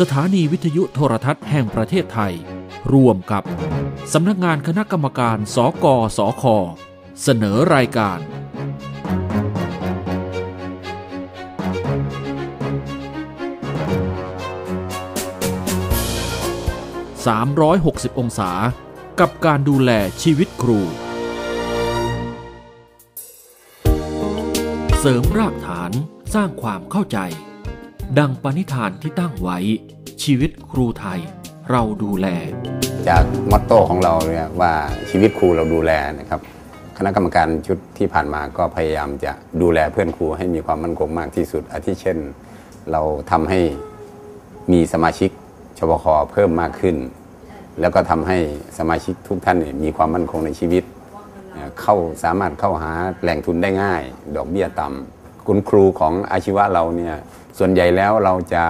สถานีวิทยุโทรทัศน์แห่งประเทศไทย ร่วมกับ สำนักงานคณะกรรมการ สกสค เสนอรายการ 360 องศา กับการดูแลชีวิตครู เสริมรากฐานสร้างความเข้าใจ ดังปณิธานที่ตั้งไว้ ชีวิตครูไทย เราดูแล จากมอตโต้ของเราเนี่ยว่าชีวิตครูเราดูแลนะครับคณะกรรมการชุดที่ผ่านมาก็พยายามจะดูแลเพื่อนครูให้มีความมั่นคงมากที่สุด อาทิเช่น เราทำให้มีสมาชิกชบคเพิ่มมากขึ้น แล้วก็ทำให้สมาชิกทุกท่านมีความมั่นคงในชีวิต เข้าสามารถเข้าหาแหล่งทุนได้ง่าย ดอกเบี้ยต่ำ คุณครูของอาชีวะเราเนี่ยส่วนใหญ่แล้วเราจะ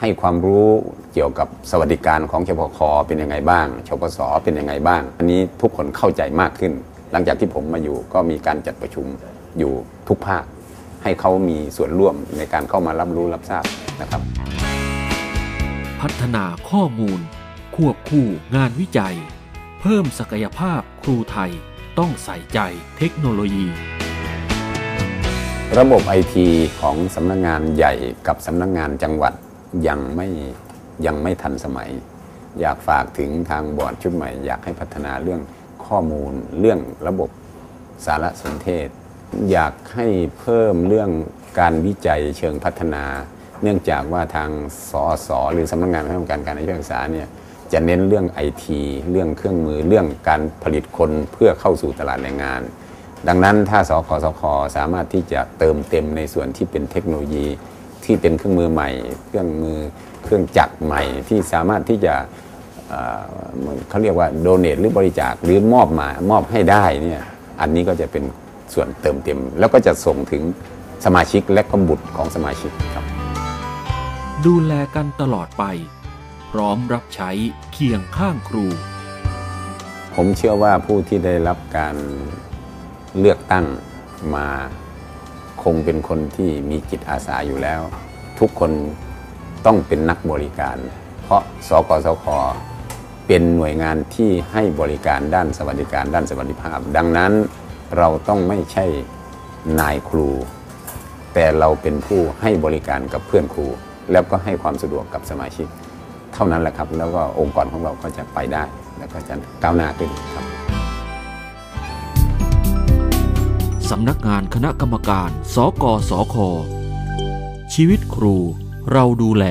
ให้ความรู้เกี่ยวกับสวัสดิการของชพคเป็นยังไงบ้างชปสเป็นยังไงบ้าง อันนี้ทุกคนเข้าใจมากขึ้น หลังจากที่ผมมาอยู่ก็มีการจัดประชุมอยู่ทุกภาค ให้เขามีส่วนร่วมในการเข้ามารับรู้รับทราบนะครับ พัฒนาข้อมูล ควบคู่งานวิจัย เพิ่มศักยภาพครูไทยต้องใส่ใจเทคโนโลยี ระบบไอทีของสำนักงงานใหญ่กับสำนักงงานจังหวัดยังไม่ยังไม่ทันสมัย อยากฝากถึงทางบอร์ดชุดใหม่ อยากให้พัฒนาเรื่องข้อมูล เรื่องระบบสารสนเทศ อยากให้เพิ่มเรื่องการวิจัยเชิงพัฒนา เนื่องจากว่าทางสอสอหรือสำนักงงานคณะกรรมการการศึกษาเนี่ยจะเน้นเรื่องไอทีเรื่องเครื่องมือเรื่องการผลิตคนเพื่อเข้าสู่ตลาดแรงงาน ดังนั้นถ้าสกสคสามารถที่จะเติมเต็มในส่วนที่เป็นเทคโนโลยีที่เป็นเครื่องมือใหม่ เครื่องมือเครื่องจักรใหม่ที่สามารถที่จะเขาเรียกว่าโดเนทหรือบริจาคหรือมอบมามอบให้ได้เนี่ยอันนี้ก็จะเป็นส่วนเติมเต็ม แล้วก็จะส่งถึงสมาชิกและก็บุตรของสมาชิกครับ ดูแลกันตลอดไป พร้อมรับใช้เคียงข้างครู ผมเชื่อว่าผู้ที่ได้รับการ เลือกตั้งมาคงเป็นคนที่มีจิตอาสาอยู่แล้ว ทุกคนต้องเป็นนักบริการ เพราะสกสคเป็นหน่วยงานที่ให้บริการด้านสวัสดิการ ด้านสวัสดิภาพ ดังนั้นเราต้องไม่ใช่นายครู แต่เราเป็นผู้ให้บริการกับเพื่อนครู แล้วก็ให้ความสะดวกกับสมาชิก เท่านั้นแหละครับ แล้วก็องค์กรของเราก็จะไปได้ แล้วก็จะก้าวหน้าขึ้นครับ สำนักงานคณะกรรมการ สกสค ชีวิตครู เราดูแล